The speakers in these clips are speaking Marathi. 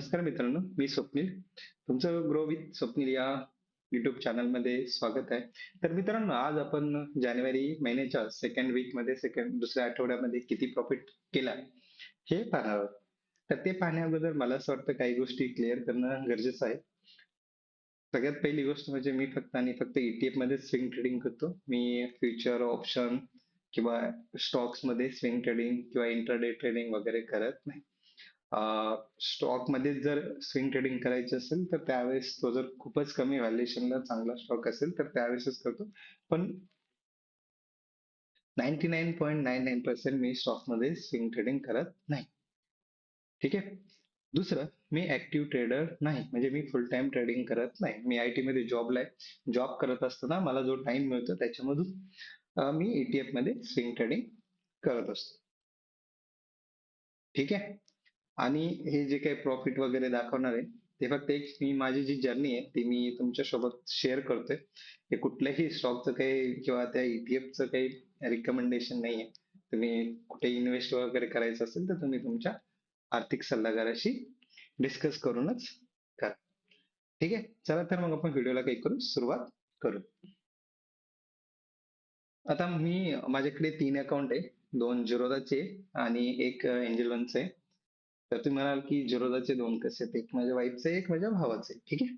नमस्कार मित्रांनो मी स्वप्नील. तुमचं ग्रो विथ स्वप्नील या युट्यूब चॅनलमध्ये स्वागत आहे. तर मित्रांनो आज आपण जानेवारी महिन्याच्या सेकंड वीकमध्ये सेकंड दुसऱ्या आठवड्यामध्ये किती प्रॉफिट केला हे पाहणार आहोत. तर ते पाहण्याबद्दल मला असं वाटतं काही गोष्टी क्लिअर करणं गरजेचं आहे. सगळ्यात पहिली गोष्ट म्हणजे मी फक्त आणि फक्त ईटीएफमध्ये स्विंग ट्रेडिंग करतो. मी फ्युचर ऑप्शन किंवा स्टॉक्समध्ये स्विंग ट्रेडिंग किंवा इंटरडे ट्रेडिंग वगैरे करत नाही. स्टॉकमध्ये जर स्विंग ट्रेडिंग करायची असेल तर त्यावेळेस तो जर खूपच कमी व्हॅल्युएशनला चांगला स्टॉक असेल तर त्यावेळेसच करतो. पण ninety nine point nine nine percent मी स्टॉकमध्ये स्विंग ट्रेडिंग करत नाही. ठीक आहे? दुसरं मी ऍक्टिव्ह ट्रेडर नाही. म्हणजे मी फुल टाइम ट्रेडिंग करत नाही. मी आय टी मध्ये जॉबला आहे. जॉब करत असताना मला जो टाइम मिळतो त्याच्यामधून मी ईटीएफमध्ये स्विंग ट्रेडिंग करत असतो. ठीक आहे? आणि हे जे काही प्रॉफिट वगैरे दाखवणार आहे ते फक्त एक मी माझी जी जर्नी आहे ती मी तुमच्यासोबत शेअर करतोय. हे कुठल्याही स्टॉकचं काही किंवा त्या ईटीएफचं काही रिकमेंडेशन नाही आहे तुम्ही कुठे इन्व्हेस्ट वगैरे करायचं असेल तर तुम्ही तुमच्या आर्थिक सल्लागाराशी डिस्कस करूनच करा. ठीक आहे? चला तर मग आपण व्हिडिओला काही करू सुरुवात करू. आता मी माझ्याकडे तीन अकाउंट आहे. दोन झिरोदाचे आणि एक एंजल वनचे तर तुम्ही म्हणाल की जिरोदाचे दोन कसे आहेत एक माझ्या वाईफचे एक माझ्या भावाचे. ठीक आहे?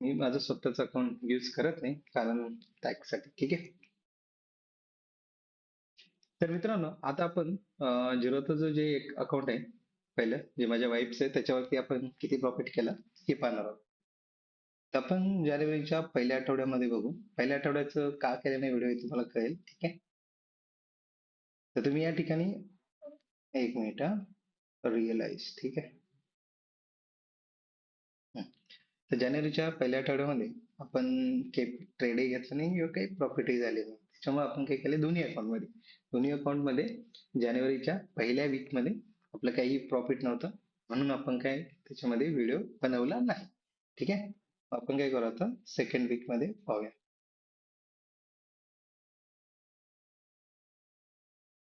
मी माझं स्वतःच अकाउंट युज करत नाही कारण टॅक्ससाठी ठीक आहे? तर मित्रांनो आता आपण जिरोचं जे एक अकाउंट आहे पहिलं जे माझ्या वाईफचं आहे त्याच्यावरती आपण किती प्रॉफिट केला हे पाहणार आहोत. तर आपण जानेवारीच्या पहिल्या आठवड्यामध्ये बघू. पहिल्या आठवड्याचं का केलं व्हिडिओ तुम्हाला कळेल. ठीक आहे? तर तुम्ही या ठिकाणी एक मिनिट रिअलाइज ठीक आहे? तर जानेवारीच्या पहिल्या आठवड्यामध्ये आपण ट्रेडही घेतलं नाही किंवा काही प्रॉफिटही झाले नाही. त्याच्यामुळे आपण काय केले दोन्ही अकाउंटमध्ये दोन्ही अकाउंटमध्ये जानेवारीच्या पहिल्या वीकमध्ये आपलं काही प्रॉफिट नव्हतं. म्हणून आपण काय त्याच्यामध्ये व्हिडिओ बनवला नाही. ठीक आहे? आपण काय करू आता सेकंड वीकमध्ये पाहूया.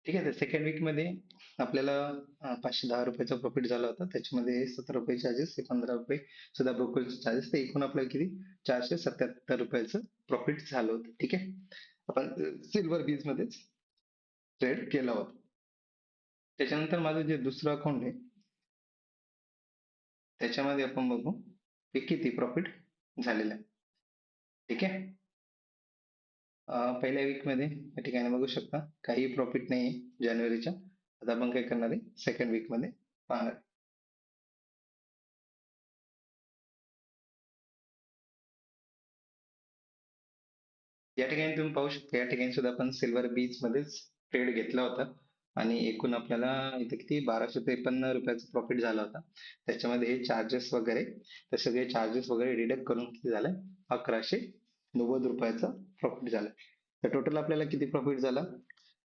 ठीक आहे तर सेकंड वीकमध्ये आपल्याला पाचशे दहा रुपयाचा प्रॉफिट झाला होता. त्याच्यामध्ये सतरा रुपये चार्जेस हे पंधरा रुपये सुद्धा ब्रोकरेज चार्जेस ते एकूण आपल्याला किती? चारशे सत्याहत्तर रुपयाचं प्रॉफिट झालं होतं. ठीक आहे? आपण सिल्वर बीज मध्येच ट्रेड केला होता. त्याच्यानंतर माझं जे दुसरं अकाउंट आहे त्याच्यामध्ये आपण बघू की किती प्रॉफिट झालेलं आहे. ठीक आहे? पहिल्या वीकमध्ये या ठिकाणी बघू शकता. काही प्रॉफिट नाही आहे जानेवारीच्या. आता आपण काय करणार आहे? सेकंड वीकमध्ये पाहणार या ठिकाणी तुम्ही पाहू शकता या ठिकाणी सुद्धा आपण सिल्वर बीच मध्येच ट्रेड घेतला होता. आणि एकूण आपल्याला इथे किती? बाराशे त्रेपन्न रुपयाचा प्रॉफिट झाला होता. त्याच्यामध्ये हे चार्जेस वगैरे तर सगळे चार्जेस वगैरे डिडक्ट करून किती झालं? अकराशे नव्वद रुपयाचा प्रॉफिट झाला. तर टोटल आपल्याला किती प्रॉफिट झाला?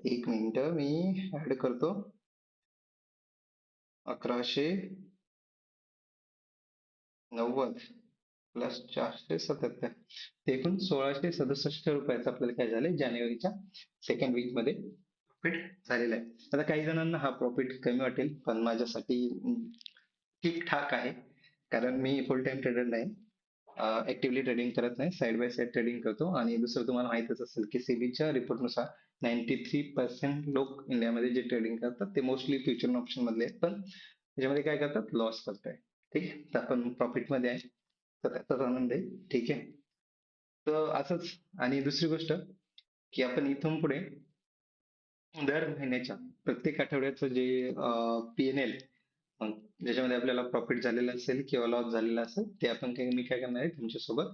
एक मिनिट मी ऍड करतो. अकराशे नव्वद प्लस चारशे सत्याहत्तर. ते एकूण सोळाशे सदुसष्ट रुपयाचा आपल्याला काय झालं जानेवारीच्या सेकंड वीकमध्ये प्रॉफिट झालेला आहे. आता काही जणांना हा प्रॉफिट कमी वाटेल पण माझ्यासाठी ठीक ठाक आहे. कारण मी फुल टाइम ट्रेडर नाही. ऍक्टिव्हली ट्रेडिंग करत नाही. साईड बाय साईड ट्रेडिंग करतो. आणि दुसरं तुम्हाला माहितच असेल की सेबीच्या रिपोर्टनुसार नाईन्टी थ्री पर्सेंट लोक इंडियामध्ये जे ट्रेडिंग करतात ते मोस्टली फ्युचर ऑप्शन मधले आहेत. पण त्याच्यामध्ये काय करतात? लॉस करताय. ठीक आहे? तर आपण प्रॉफिटमध्ये आहे. तर त्याचाच आनंद आहे. ठीक आहे? तर असंच. आणि दुसरी गोष्ट की आपण इथून पुढे दर महिन्याच्या प्रत्येक आठवड्याचं जे पी एन एल ज्याच्यामध्ये आपल्याला प्रॉफिट झालेला असेल किंवा लॉस झालेला असेल ते आपण काय मी काय करणार आहे तुमच्यासोबत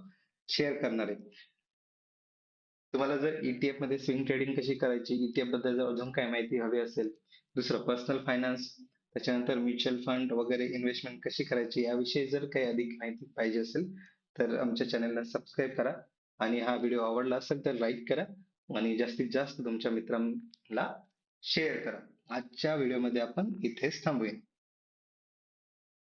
शेअर करणार आहे. तुम्हाला जर ईटीएफमध्ये स्विंग ट्रेडिंग कशी करायची ईटीएफबद्दल जर अजून काय माहिती हवी असेल दुसरं पर्सनल फायनान्स त्याच्यानंतर म्युच्युअल फंड वगैरे इन्व्हेस्टमेंट कशी करायची याविषयी जर काही अधिक माहिती पाहिजे असेल तर आमच्या चॅनलला सबस्क्राईब करा आणि हा व्हिडिओ आवडला असेल तर लाईक करा आणि जास्तीत जास्त तुमच्या मित्रांना शेअर करा. आजच्या व्हिडिओमध्ये आपण इथेच थांबूया.